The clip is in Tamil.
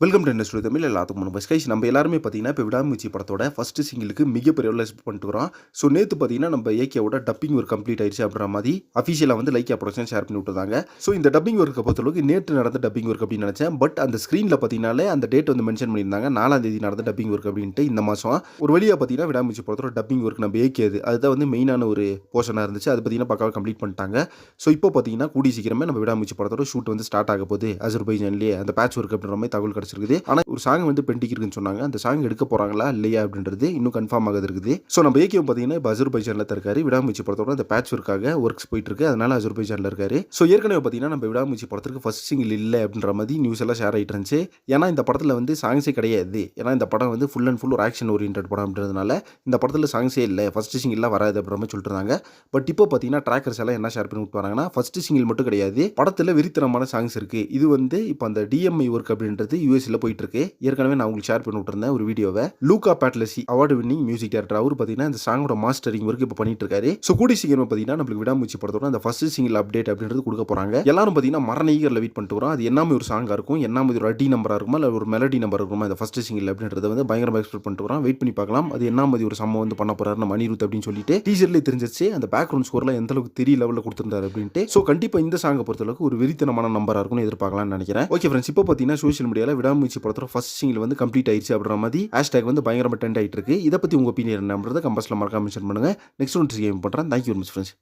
வெல்கம் டு இண்டஸ்ட்ரி தமிழ் எல்லாத்துக்கும் முன்னாடி ஸ்கைஸ் நம்ம எல்லாருமே பார்த்தீங்கன்னா இப்போ விடாமுச்சி படத்தோட ஃபஸ்ட்டு சிங்கிளுக்கு மிகப்பெரிய அளவில் பண்ணிட்டுக்கிறோம் பண்ணிட்டு வரோம் ஸோ நேற்று பார்த்தீங்கன்னா நம்ம ஏகேவோட டப்பிங் ஒர்க் கம்ப்ளீட் ஆயிடுச்சு அப்படின்ற மாதிரி அஃபிஷியலாக வந்து லைக்கா ப்ரொடக்ஷன் ஷேர் பண்ணி விட்டுருந்தாங்க. ஸோ இந்த டப்பிங் ஒர்க்கை பொறுத்தளவுக்கு நேற்று நடந்த டப்பிங் ஒர்க் அப்படின்னு நினச்சேன். பட் அந்த ஸ்க்ரீனில் பார்த்தீங்கனாலே அந்த டேட் வந்து மென்ஷன் பண்ணியிருந்தாங்க. நாலாம் தேதி நடந்த டப்பிங் ஒர்க் அப்படின்ட்டு இந்த மாதம் ஒரு வழியாக பார்த்தீங்கன்னா விடாமுச்சி படத்தோட டப்பிங் ஒர்க் நம்ம ஏகேது அதுதான் வந்து மெயினான ஒரு போர்ஷனாக இருந்துச்சு. அது பார்த்தீங்கன்னா பக்காவாக கம்ப்ளீட் பண்ணிட்டாங்க. ஸோ இப்போ பார்த்தீங்கன்னா கூடி சீக்கிரமே நம்ம விடாமுச்சி படத்தோட ஷூட் வந்து ஸ்டார்ட் ஆக போகுது. அசர்பைஜான்லேயே அந்த பேட்ச் ஒர்க் அப்படின்ற மாதிரி தகவல் கிடச்சிருக்குது ஆனால் ஒரு சாங் வந்து பெண்டிங் இருக்குன்னு சொன்னாங்க. அந்த சாங் எடுக்க போகிறாங்களா இல்லையா? அப்படின்றது இன்னும் கன்ஃபார்ம் ஆகுது இருக்குது. ஸோ நம்ம ஏகேவும் பார்த்தீங்கன்னா இப்போ அஜர்பைஜானில் இருக்காரு. விடாமுயற்சி படத்தோட அந்த பேட்ச் ஒர்க்காக ஒர்க்ஸ் போயிட்டு இருக்கு அதனால அஜர்பைஜானில் இருக்காரு. ஸோ ஏற்கனவே பார்த்தீங்கன்னா நம்ம விடாமூச்சி படத்துக்கு ஃபர்ஸ்ட் சிங்கிள் இல்லை அப்படின்ற மாதிரி நியூஸ் எல்லாம் ஷேர் ஆகிட்டு இருந்துச்சு. ஏன்னா இந்த படத்தில் வந்து சாங்ஸே கிடையாது. ஏன்னா இந்த படம் வந்து ஃபுல் அண்ட் ஃபுல் ஒரு ஆக்ஷன் ஓரியன்ட் படம் அப்படின்றதுனால இந்த படத்தில் சாங்ஸே இல்லை. ஃபர்ஸ்ட் சிங்கிள்லாம் வராது அப்படின்ற மாதிரி சொல்லிட்டு இருந்தாங்க பட் இப்போ பார்த்தீங்கன்னா ட்ராக்கர்ஸ் எல்லாம் என்ன ஷேர் பண்ணி விட்டு வராங்கன்னா ஃபர்ஸ்ட் சிங்கிள் மட்டும் கிடையாது. படத்தில் வெறித்தனமான சாங்ஸ் இருக்குது இது வந்து இப்போ அந்த டிஎம்ஐ ஒர்க் அப்படின்றது யூ போயிட்டு இருக்கு ஏற்கனவே நான் உங்களுக்கு ஷேர் பண்ணி விட்டுருந்தேன் ஒரு வீடியோவை. லூகா பேட்லசி அவார்டு வின்னிங் மியூசிக் டேரக்டர் அவர் பார்த்தீங்கன்னா இந்த சாங்கோட மாஸ்டரிங் ஒர்க் இப்போ பண்ணிட்டு இருக்காரு. ஸோ கூடி சீக்கிரமா பார்த்தீங்கன்னா நம்மளுக்கு விடாமூச்சி படத்தோட அந்த ஃபர்ஸ்ட் சிங்கிள் அப்டேட் அப்படின்றது கொடுக்க போறாங்க. எல்லாரும் பார்த்தீங்கன்னா மரண ஈகரில் வெயிட் பண்ணிட்டு வரோம். அது என்ன ஒரு சாங்காக இருக்கும் என்ன மாதிரி ஒரு அடி நம்பராக இருக்குமா இல்லை ஒரு மெலடி நம்பர் இருக்குமா இந்த ஃபர்ஸ்ட் சிங்கிள் அப்படின்றத வந்து பயங்கரமாக எக்ஸ்பெக்ட் பண்ணிட்டு வரோம். வெயிட் பண்ணி பார்க்கலாம். அது என்ன மாதிரி ஒரு சம்பவம் வந்து பண்ண போறாரு நம்ம அனிருத் அப்படின்னு சொல்லிட்டு. டீச்சர்லேயே தெரிஞ்சிச்சு அந்த பேக்ரவுண்ட் ஸ்கோர்லாம் எந்த அளவுக்கு தெரிய லெவலில் கொடுத்துருந்தாரு அப்படின்ட்டு. ஸோ கண்டிப்பாக இந்த சாங்கை பொறுத்தளவுக்கு ஒரு வெறித்தனமான நம்பராக இருக்கும்னு எதிர்பார்க்கலாம்னு நினைக்கிறேன். ஓகே ஃப்ரெண்ட்ஸ் இப்போ பார்த்தீங்கன்னா சோஷியல் மீடியாவில் விடாமுயற்சி படத்தோட ஃபர்ஸ்ட் சிங்கில் வந்து கம்ப்ளீட் ஆயிடுச்சு அப்படின்ற மாதிரி ஹேஷ்டேக் வந்து பயங்கரமாக ட்ரெண்ட் ஆகிட்டு இருக்கு. இதை பற்றி உங்கள் ஒப்பீனியன் என்னன்றதை கம்பஸில் மறக்காம மென்ஷன் பண்ணுங்க. நெக்ஸ்ட் ஒன் கேம் பண்ணுறேன் thank you very much friends